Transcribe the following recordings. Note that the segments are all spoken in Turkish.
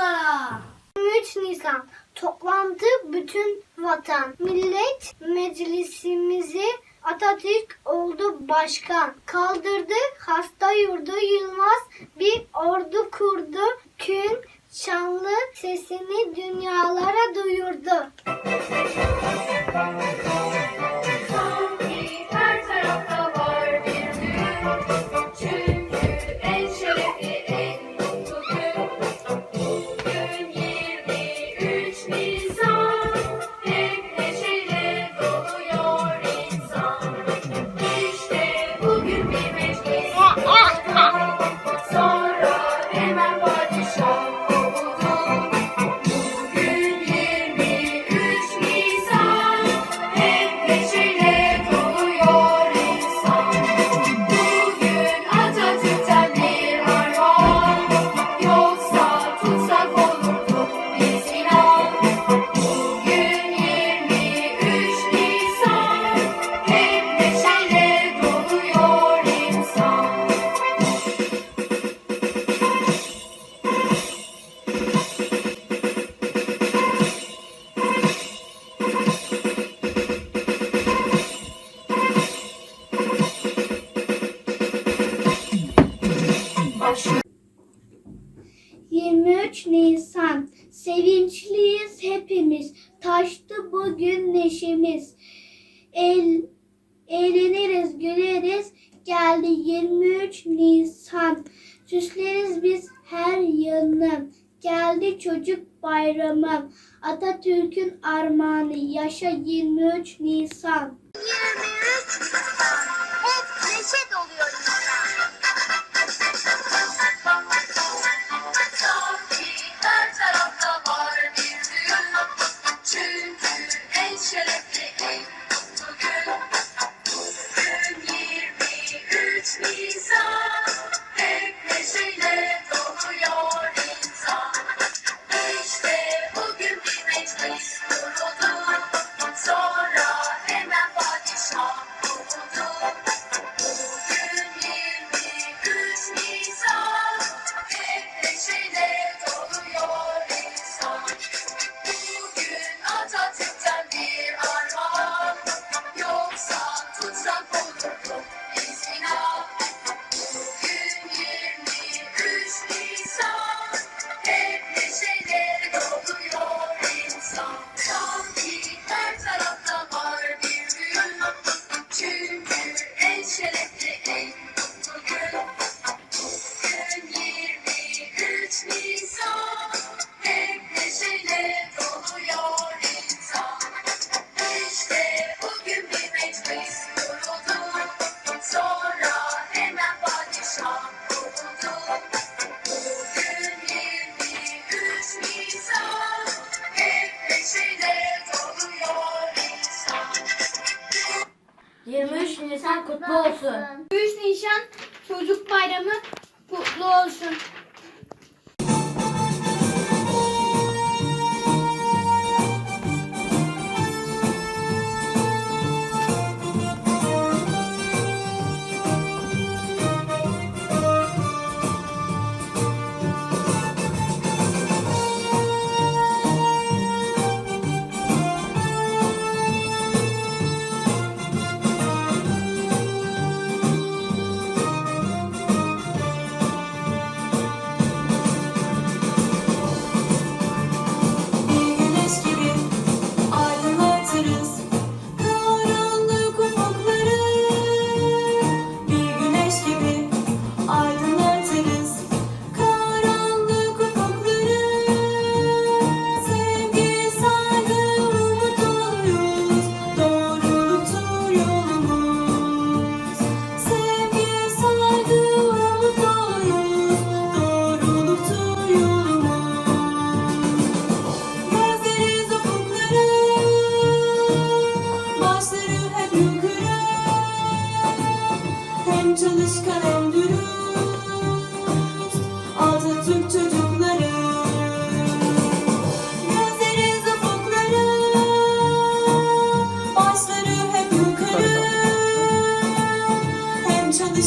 çocuklara. 3 Nisan toplandı bütün vatan. Millet meclisimizi Atatürk oldu başkan. Kaldırdı hasta yurdu Yılmaz bir ordu 23 Nisan sevinçliyiz hepimiz. Taştı bugün neşemiz. El, eğleniriz, güleriz. Geldi 23 Nisan. Süsleriz biz her yanı. Geldi çocuk bayramı. Atatürk'ün armağanı. Yaşa 23 Nisan. 23 Nisan. Hep neşe doluyor. 对 Pençeliş kalem dürüst Atatürk çocukları. Gözleri ufukları Başları hep yukarı. Hem çalış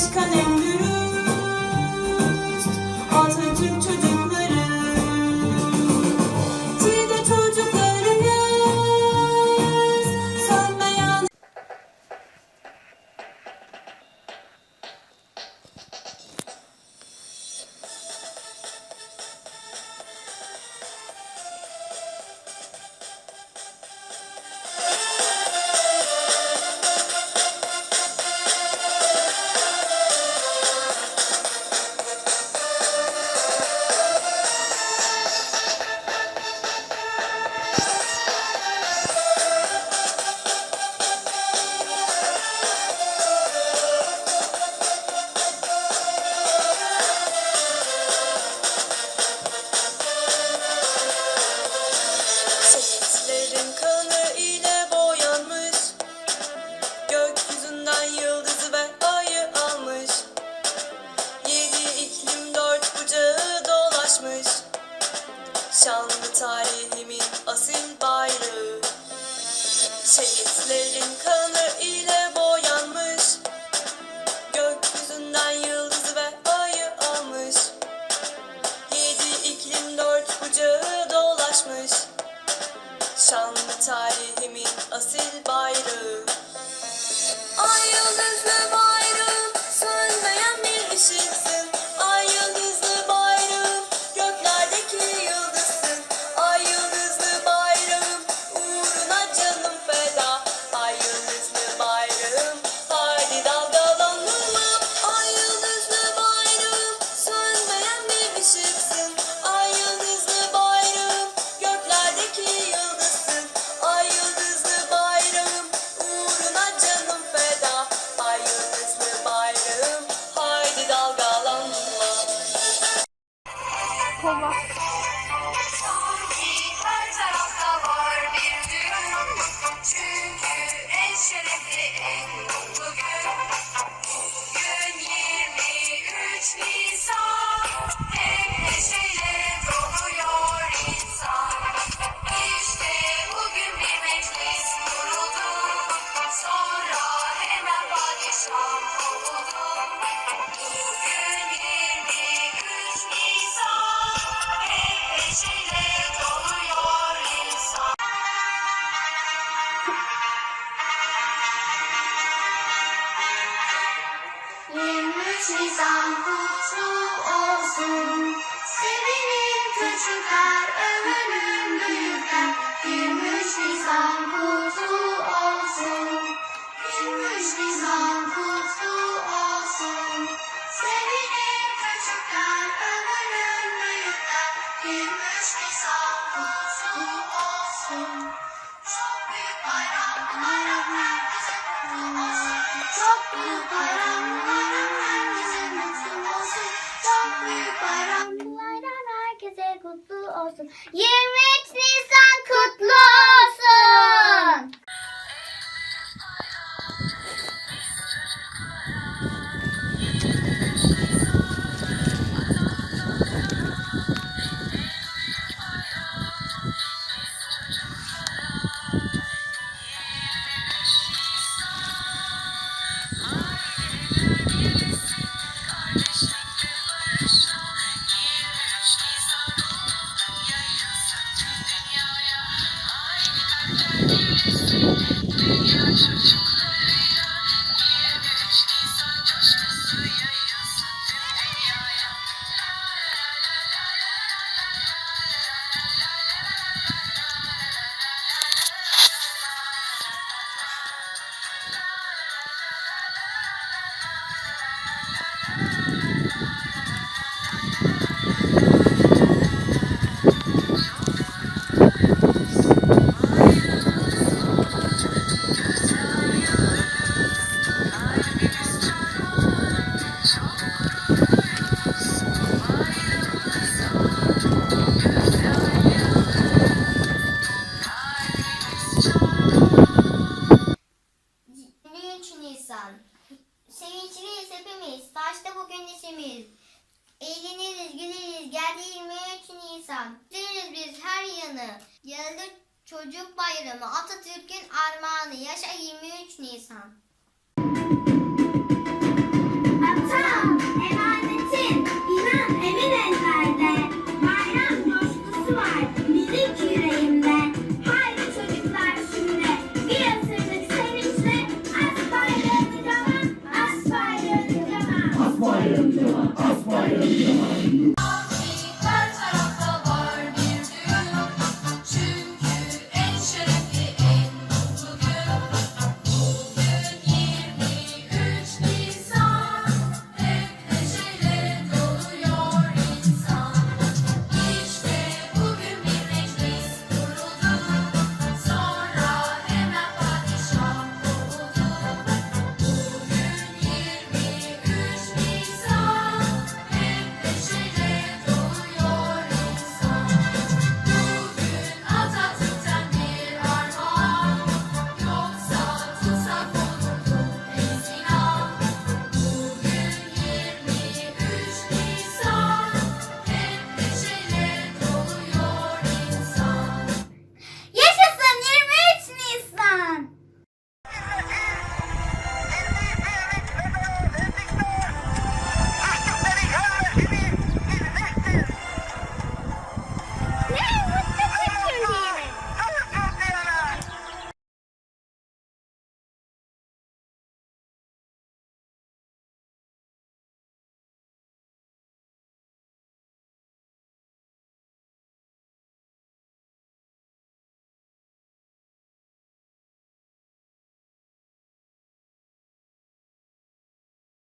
insan kutlu olsun. Sevinin küçükler, övünün büyükler. 23 Nisan kutlu olsun. 23 Nisan kutlu olsun. Sevinin küçükler, övünün büyükler. 23 olsun. 23 armağanı yaşa 23 Nisan.